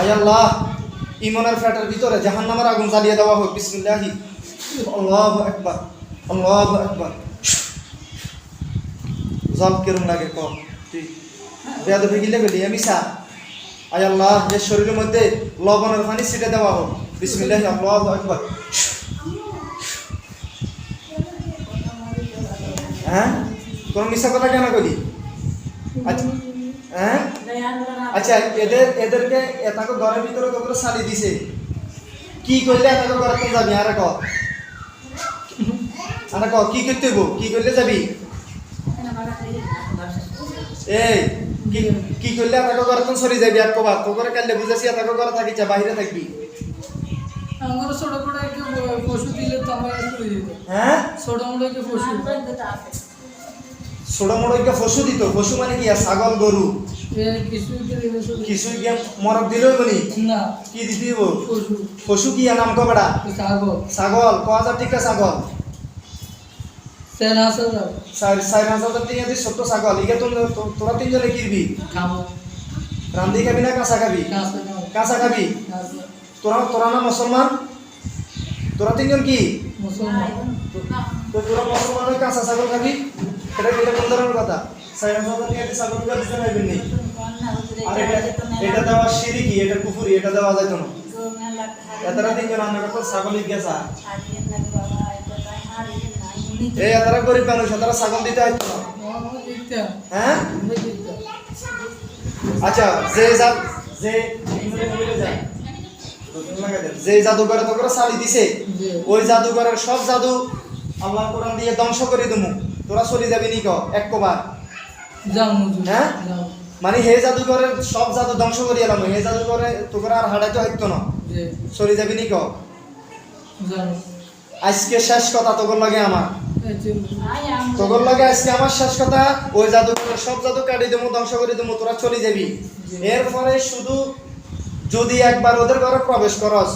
আল্লাহ ইমনের ফ্যাটের ভিতরে জাহান্নামের আগুন জ্বালিয়ে দেওয়া হোক, বিসমিল্লাহি। আল্লাহু আকবার আল্লাহু আকবার। জল কেরম লাগে ক তুই বেয়াদ গিলে গেলি আমি সা আয় আল্লাহ, যে শরীরের মধ্যে লবণের পানি ছিটে দেওয়া হোক, বিসমিল্লাহি, আল্লাহু আকবার। হ্যাঁ? কোন মিশা কথা কেন করি আচ্ছা। হ্যাঁ? আচ্ছা এদের এদেরকে এটাকে ঘরের ভিতরে কত সালি দিছে? কি করলে এটাকে ঘরে যাবি? আরে ক। আরে ক কি করতে হইব? কি করলে যাবি? এই কি কি করলে এটাকে ঘরে তো সরি যাবি? আর কবার তো করে কালে বুঝাছি এটাকে ঘরে থাকিস বাইরে থাকবি। আমার ছোট পশু দিলে তো আমার হ্যাঁ ছোট মোটো পশু। ছোট মোড় পশু দিত। পশু মানে কি? ছাগল গরু। কিছু দিলে গিয়ে মরক দিলেও বনি না। কি দিতে পশু কি নাম কবেড়া ছাগল। ছাগল। ক হাজার টিকা ছাগল? চার হাজার। টিকা দিয়ে ছোট্ট ছাগল। তো- তোরা তিনজনে কিনবি? রান্ধি খাবি না কাঁচা খাবি? কাঁচা খাব। তোরা তোরা না মুসলমান? তোরা তিনজন কি? মুসলমান। তোরা মুসলমান কাঁচা ছাগল খাবি? এটা এটা কোন ধরনের কথা? চার হাজার টিকা দিয়ে ছাগল কে দিতে পারবেন নি? আর এটা এটা দেওয়া সিঁড়ি এটা কুফুরি এটা দেওয়া যাইত না? এতারা তিনজন আমরা কত ছাগল গেছা? এই এতারা গরিব মানুষ এতারা ছাগল দিতে দেখতাম হ্যাঁ? আচ্ছা যে যা যে যে জাদুঘরে তো করে সালি দিছে ওই জাদুঘরের সব জাদু আল্লাহ কোরআন দিয়ে ধ্বংস করে দেবো তোরা চলে যাবি নি ক? এক কবার হ্যাঁ? মানে হে জাদুঘরের সব জাদু ধ্বংস করে এলাম। হে জাদুঘরে তোকে আর হাঁটাইতে হইতো না। যে। চলে যাবি নি আজকে শেষ কথা তোর লাগে আমার। তোর লাগে আজকে আমার শেষ কথা ওই জাদুঘরের সব জাদু কাটি দেবো ধ্বংস করে দেবো তোরা চলে যাবি। এরপরে শুধু যদি একবার ওদের ঘরে প্রবেশ করস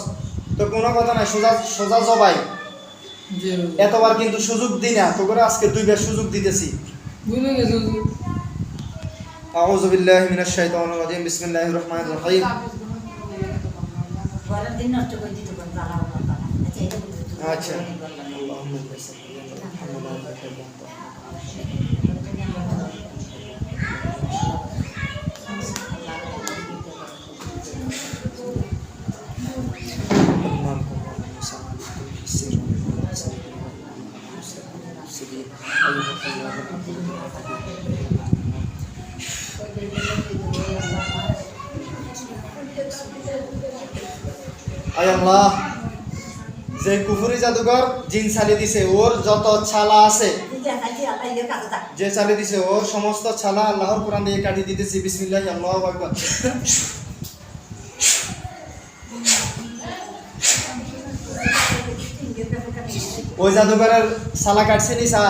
তো কোনো কথা নাই সোজা সোজা জবাই। এতবার কিন্তু সুযোগ দিই না তো করে আজকে দুইবার সুযোগ দিতেছি। বুঝে গেছো আউযু বিল্লাহি মিনাশ শাইতানির রাজিম বিসমিল্লাহির রহমানির রহিম। আচ্ছা আল্লাহ যে কুফুরি জাদুঘর জিন ছালি দিছে ওর যত ছালা আছে যে চালি দিছে ওর সমস্ত ছালা আল্লাহর কোরআন দিয়ে কাটি দিতেছি। বিসমিল্লাহ আল্লাহু আকবার। ওই জাদুঘরের সালা কাটছে নি সা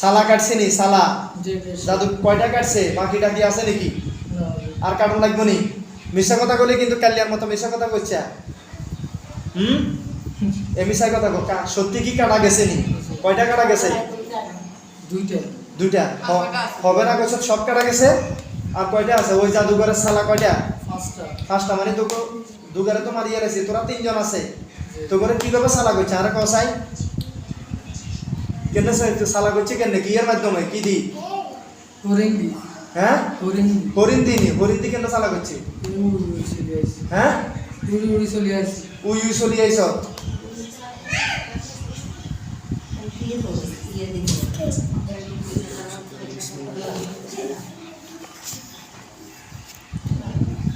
সালা কাটছে নি সালা জাদু কয়টা কাটছে? বাকিটা কি আছে নাকি? আর কাটন লাগবো নি? মিশা কথা বলে কিন্তু কালিয়ার মতো মিশা কথা কইছে? হুম? এ মিশাই কথা কো কা- সত্যি কি কাটা গেছে নি? কয়টা কাটা গেছে? দুইটা। দুইটা। হবে না কইছ সব কাটা গেছে? আর কয়টা আছে? ওই জাদুঘরের সালা কয়টা? পাঁচটা। পাঁচটা মানে তোকে দুগারে তো মারিয়ে গেছে তোরা তিনজন আছে। তো করে কীভাবে সালা করছে আরে কসাই কেন সালা করছে কেন? কি এর মাধ্যমে? কি দি। হ্যাঁ হরিং দি হরিণ দিনি হরিণ দি কেন সালা করছে উড়ি উড়ি চলে আসি হ্যাঁ উড়ি উড়ি চলে আসি উই উই চলি আইছ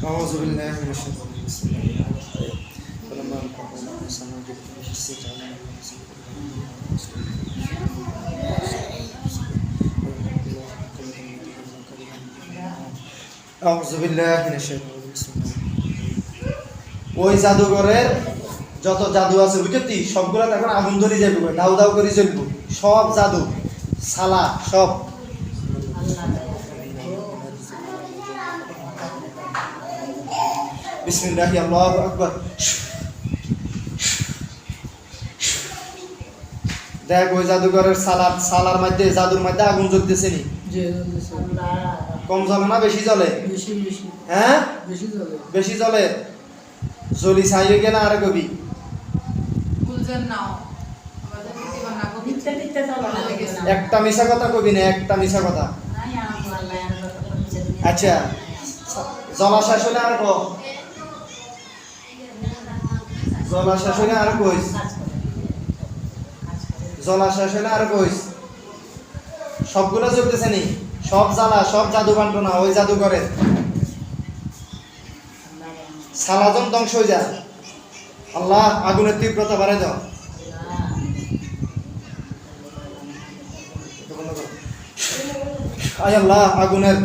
أعوذ بالله من الشيطان الرجيم بسم الله الرحمن الرحيم فلما ألقى قوله موسى ما جئت به السجن أعوذ بالله من الشيطان ওই জাদুঘরের যত জাদু আছে বুঝলি সবগুলো এখন আগুন ধরে যাবে দাউ দাউ করে জ্বলবো। সব জাদু সালা সব। বিসমিল্লাহি আল্লাহু আকবার। দেখ ওই জাদুঘরের সালার সালার মধ্যে জাদুর মধ্যে আগুন জ্বলতেছে নি? কম জ্বলে না বেশি জ্বলে হ্যাঁ? বেশি জলি। গেলে আর কবি। একটা মিশা কথা কবি না একটা মিশা কথা। আচ্ছা। জলাশয় হলে আর কো। জলাশয় হলে আর কইস। জলাশয় হলে আর কইস। সবগুলো চলতেছে নি? সব জ্বালা সব জাদু বান্টনা ওই জাদু করে সালাজন ধ্বংস হয়ে যায়। আল্লাহ আগুনের তীব্রতা বাড়াই দাও। আয় আল্লাহ, আগুনের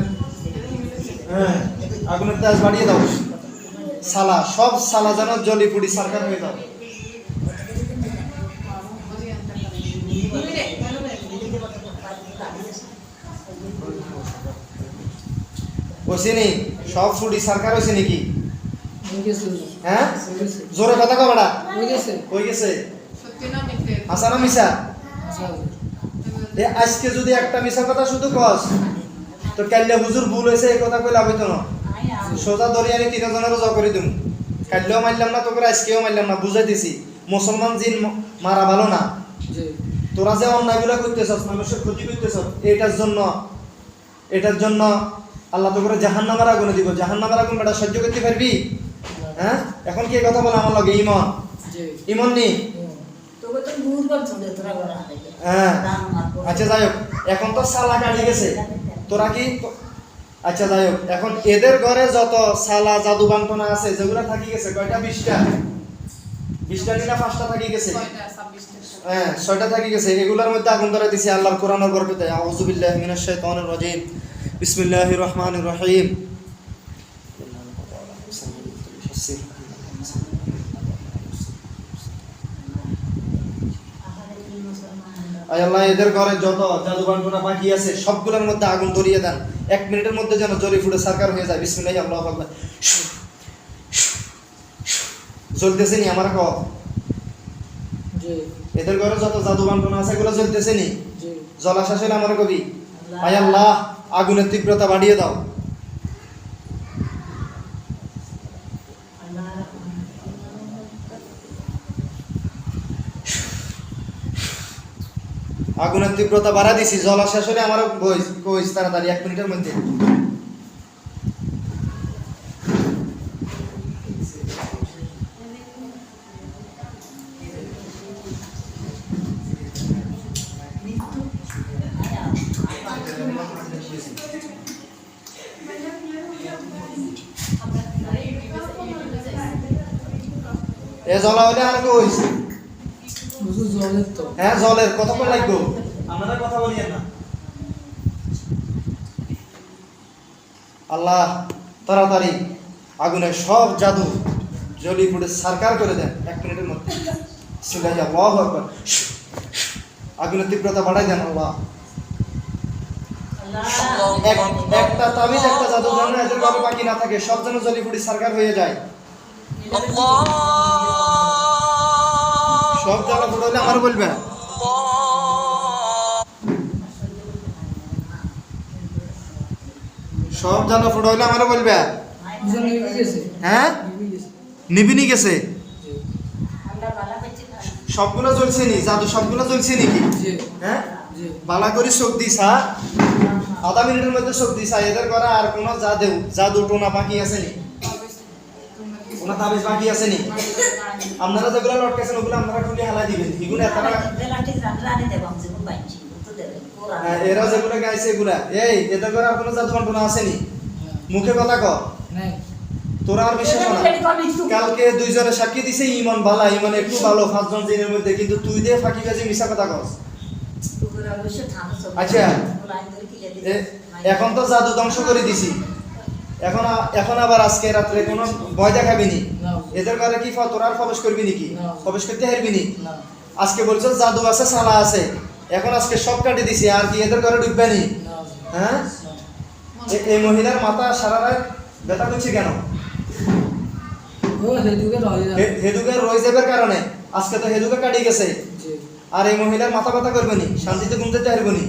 হ্যাঁ আগুনের তেজ বাড়িয়ে দাও। সালা, সব সালা যেন জলি পুড়ি সরকার হয়ে দাও ওসিনি, সব ফুডি সরকার হয়েছে নাকি? হয়ে? জোরে কথা কবাটা হয়ে গেছে? কই গেছে? সত্যি না হাসানা মিশা আচ্ছা। আজকে যদি একটা মিশা কথা শুধু কস তো কাল্লা হুজুর ভুল হয়েছে এই কথা কইলে হবে তো না। সোজা দরিয়ানি তিনজনের জ করে দিম। কাল্লেও মারলাম না তোকে আজকেও মারলাম না বুঝাই দিছি। মুসলমান জিন মারা ভালো না। জি। তোরা যে অন্যায়গুলো করতেছস মানুষের ক্ষতি করতেছ এটার জন্য এটার জন্য আল্লাহ তো করে জাহান নামার আগুনে দিব। জাহান নামার আগুন বেটা সহ্য করতে পারবি? হ্যাঁ? এখন কি কথা বলে আমার লগে? ইমন? ইমন নি? হ্যাঁ। আচ্ছা যাই হোক। এখন তো সালা কাটি গেছে। তোরা কি আচ্ছা যাই হোক। এখন এদের ঘরে যত সালা জাদু বান্টনা আছে যেগুলো থাকি গেছে কয়টা? বিশটা। বিশটা নিনা পাঁচটা থাকি গেছে। হ্যাঁ ছয়টা থাকি গেছে। এগুলোর মধ্যে আগুন ধরে দিছে আল্লাহর কোরআনের বরকতে। আউযু বিল্লাহি মিনাশ শাইতানির রাজিম। বিসমিল্লাহির রহমানির রহিম আয় আল্লাহ এদের ঘরে যত জাদু বান্টনা বাকি আছে সবগুলোর মধ্যে আগুন ধরিয়ে দেন। এক মিনিটের মধ্যে যেন জলি ফুটে সারকার হয়ে যায়। বিসমিল্লাহি আল্লাহু আকবার। জ্বলতেছে নি আমার ক এদের ঘরে যত জাদু বান্টনা আছে এগুলো জ্বলতেছে নি? জি। আমার কবি। আয় আল্লাহ আগুনের তীব্রতা বাড়িয়ে দাও। আগুনের তীব্রতা বাড়া দিছি জলাশাস হলে আমার কইস তাড়াতাড়ি, এক মিনিটের মধ্যে। এ জলা হলে আর তো হ্যাঁ জলের কতক্ষণ লাগবে? আমরা কথা বলি না। আল্লাহ তাড়াতাড়ি আগুনের সব জাদু জলি পুড়ে সারকার করে দেন। এক মিনিটের মধ্যে। সিলাই আল্লাহ আকবার আগুনের তীব্রতা বাড়াই দেন আল্লাহ। একটা তাবিজ একটা জাদু যেন এদের বাকি না থাকে সব যেন জলি পুড়ি সারকার হয়ে যায়। সব জ্বালা ফুটাইলে আমার বলবে। সব জ্বালা ফুটাইলে আমার বলবে। হ্যাঁ? নিবিনি গেছে। সবগুলো জ্বলছে নি? জাদু সবগুলো জ্বলছে নাকি হ্যাঁ? বালা করে চোখ দিস হ্যাঁ? আধা মিনিটের মধ্যে চোখ দিস এদের করা আর কোনো জাদু জাদু টোনা বাকি আছে নি? কোনো তাবিজ বাকি আছে নি? আপনারা যেগুলো লটকেছেন ওগুলো আপনারা খুলে হালাই দিবেন। এগুলো এতটা হ্যাঁ, এরা যেগুলো গাইছে এগুলা। এই এদের করে কোনো জাদু বান্টনা আছে নি? মুখে কথা ক। তোরা আর বিশ্বাস না। কালকে দুইজনে সাক্ষী দিছে ইমান বালা ইমান একটু ভালো পাঁচজন দিনের মধ্যে কিন্তু তুই দিয়ে ফাঁকি কাজে মিশা কথা কস। আচ্ছা। এখন তো জাদু ধ্বংস করে দিছি। এখন এখন আবার আজকে রাত্রে কোনো ভয় দেখাবি নি। এদের ঘরে কি ফ- তোরা প্রবেশ করবি নাকি? প্রবেশ করতে হারবি নি। আজকে বলছো জাদু আছে সালা আছে। এখন আজকে সব কাটি দিছি আর কি এদের ঘরে ঢুকবে নি? হ্যাঁ? এই মহিলার মাথা সারা রাত ব্যথা করছে কেন? ও হেদুকে রয়ে যাবার কারণে। আজকে তো হেদুকে কাটি গেছে। আর এই মহিলার মাথা ব্যথা করবে নি? শান্তিতে ঘুমতে পারবে নি?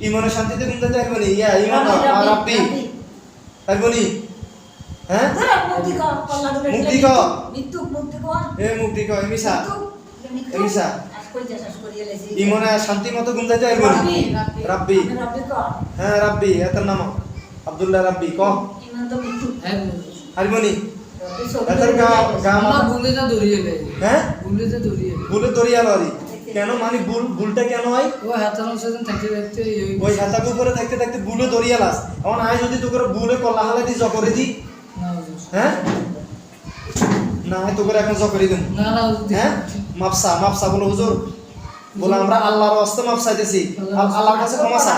ইমনে শান্তিতে ঘুমতে পারবে নি? ইয়া ইমান আর রাব্বি পারব নি হ্যাঁ মুক্তি কর মুক্তি কর। মৃত্যু মুক্তি কর এ মুক্তি কয় মিশা মৃত্যু এমিসা। আজ কই যা শেষ করিয়ে লেছি। ই মনে হয় শান্তি মতো ঘুম যাইতে নি রাব্বি, হ্যাঁ রাব্বি এটার নাম আব্দুল্লাহ রাব্বি ক? ইমান হ্যাঁ পারব নি রব্বি সব এটার গা গা আমরা মাথা। যা গেছে হ্যাঁ? ভুলে যা গেছে বুলে দরিয়া লরি কেন মানে বুল বুলটা কেন হয়? ও হাতানো সেদিন থাকতে থাকতে ওই হাতাকে উপরে থাকতে থাকতে বুলে দরিয়া লাস। এখন আয় যদি তোকে বুলে কল্লা হালা দি জকরে দি। হ্যাঁ? না হয় তোকে এখন জকরে দিম। না না হ্যাঁ? মাপসা মাপসা বলো হুজুর। বলে আমরা আল্লাহর হস্তে মাপ চাইতেছি আল্লাহর কাছে ক্ষমা চা।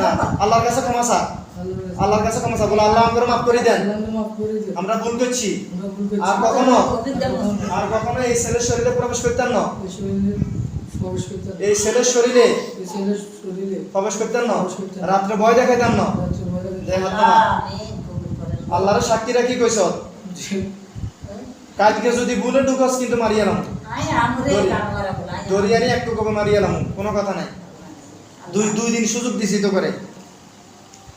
না আল্লাহর কাছে ক্ষমা চা। আল্লাহর কাছে ক্ষমা চা বলে আল্লাহ আমাকে মাফ করে দেন। আমরা ভুল করছি। আর কখনো আর কখনো এই ছেলের শরীরে প্রবেশ করতেন না। এই শরীরে প্রবেশ করতে হবে। এই ছেলের শরীরে প্রবেশ করতেন না। রাত্রে ভয় দেখাইতেন না। আল্লাহর সাক্ষী রাখি কইছ? কালকে যদি ভুলে ঢুকস কিন্তু মারিয়ালাম আই আমরে দরি- কানওয়ারা বলাই দরিয়ারি একটু কবে মারিয়ালাম কোনো কথা নাই। দুই দুই দিন সুযোগ দিছি তো করে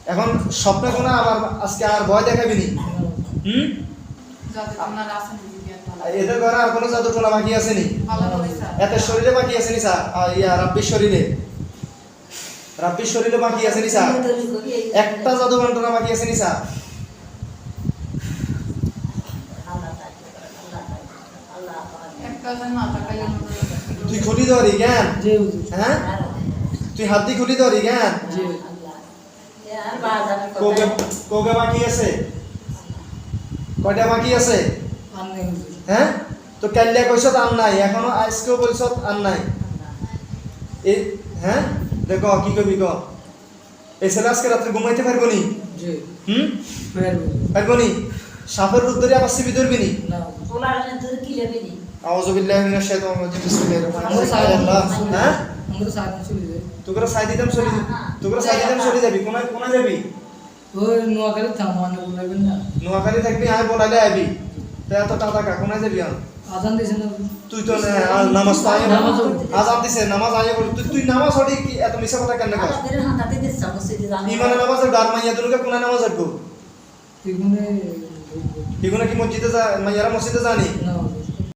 এখন স্বপ্নে কোনো আবার আজকে আর ভয় দেখাবি নি? হুম। এদের ঘরে আর কোনো জাদু টোনা বাকি আছে নি? এত শরীরে বাকি আছে নি স্যার? ইয়া রাব্বির শরীরে। রাব্বির শরীরে বাকি আছে নি স্যার? একটা জাদু ঘন্টনা বাকি আছে নি স্যার? তুই খুলি ধরি জ্ঞান? হ্যাঁ? তুই হাত দিয়ে খুলি ধরি জ্ঞান? কোকে বাকি আছে? কয়টা বাকি আছে? আর নেই হুজুর। হ্যাঁ তো আন নাই এখনও আজকেও বলছত আন নাই। এই হ্যাঁ? দেখ কি কবি ক? এই ছেলে আজকে রাত্রে ঘুমাইতে পারব নি? হুম? পারব নি? সাপের রূপ ধরে আবার সিবি ধরবি নি? না। হুজুর। তোলার তোর কি লেবে নি আউযু বিল্লাহি মিনাশ শাইতানির রাজিম বিসমিল্লাহির রহমানির রহিম। হ্যাঁ? আমরা সাইড চলে তোকে সাই দিতাম চলে তোকে সাই দিতাম চলে যাবি। কোনায় কোনায় যাবি? ওই নোয়াখালী থামানো বলবেন না? নোয়াখালী থাকবি আয় বলাইলে আইবি। তো এত টাকা কোনায় যাবি আর আজান দিয়েছে না? তুই তো নামাজ তো নামাজ আজান দিছে নামাজ আয় বল। তুই তুই নামাজ হড়ি কি? এত মিছা কথা কেন কর আমাদের হাতাতে দিছ মসজিদে জানো ইমানে নামাজ ডার মাইয়া দুনুকে কোনায় নামাজ আটবো এগুনে এগুলো কি মসজিদে যা মাইয়ারা মসজিদে জানি না।